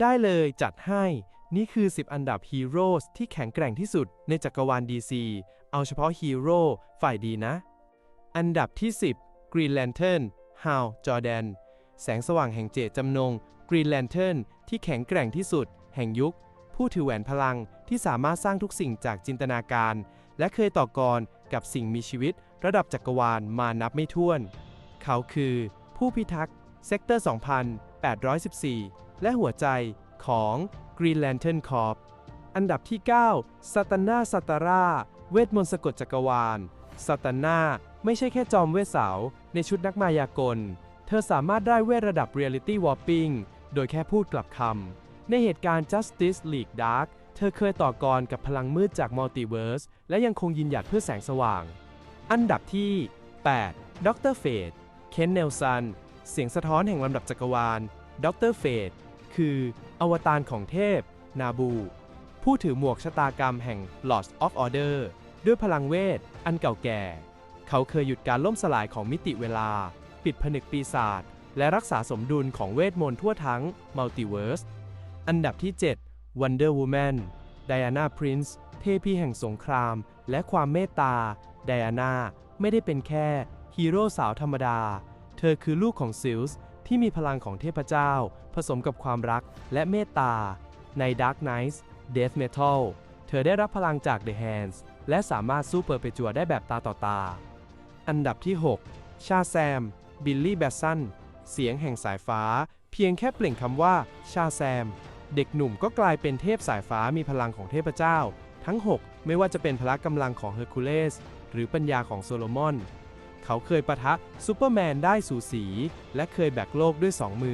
ได้เลยจัดให้ นี่คือ 10 อันดับฮีโร่ที่แข็งแกร่งที่สุดในจักรวาล DC เอาเฉพาะฮีโร่ฝ่ายดีนะ อันดับที่ 10 Green Lantern Hal Jordan แสงสว่างแห่งเจตจำนง Green Lantern ที่แข็งแกร่งที่สุด แห่งยุค ผู้ถือแหวนพลังที่สามารถสร้างทุกสิ่งจากจินตนาการ และเคยต่อกรกับสิ่งมีชีวิต ระดับจักรวาลมานับไม่ถ้วน เขาคือ ผู้พิทักษ์เซกเตอร์ 2814 และหัวใจของ Green Lantern Corp อันดับที่9 s a t a n a s a t a r a เวทมนต์สะกดจักรวาล s a t a n a ไม่ใช่แค่จอมเวทสาว ในชุดนักมายากล เธอสามารถได้เวทระดับ Reality Warping โดยแค่พูดกลับคำ ในเหตุการณ์ Justice League Dark เธอเคยต่อกรกับพลังมืดจาก Multiverse และยังคงยืนหยัดเพื่อแสงสว่าง อันดับที่ 8ดรเฟดเคนเนลสัน เสียงสะท้อนแห่งลำดับจักรวาล ด็อกเตอร์เฟดคือ อวตารของเทพ นาบู ผู้ถือหมวกชะตากรรมแห่ง Lords of Order ด้วยพลังเวท อันเก่าแก่ เขาเคยหยุดการล่มสลายของมิติเวลา ปิดผนึกปีศาจและรักษาสมดุลของเวทมนต์ทั่วทั้ง Multiverse อันดับที่ 7 Wonder Woman Diana Prince เทพีแห่งสงคราม และความเมตตา Diana ไม่ได้เป็นแค่ฮีโร่สาวธรรมดา เธอคือลูกของซิลส์ ที่มีพลังของเทพเจ้า ผสมกับความรักและเมตตา ใน Dark Knights Death Metal เธอได้รับพลังจาก The Hands และสามารถสู้เปอร์เปจัวได้แบบตาต่อตา อันดับที่ 6 ชาแซม บิลลี่แบสซัน เสียงแห่งสายฟ้า เพียงแค่เปล่งคำว่า ชาแซม เด็กหนุ่มก็กลายเป็นเทพสายฟ้ามีพลังของเทพเจ้า ทั้ง 6 ไม่ว่าจะเป็นพละกำลังของเฮอร์คูเลสหรือปัญญาของโซโลมอน เขาเคยปะทะซูเปอร์แมนได้สูสี และเคยแบกโลกด้วยสองมือ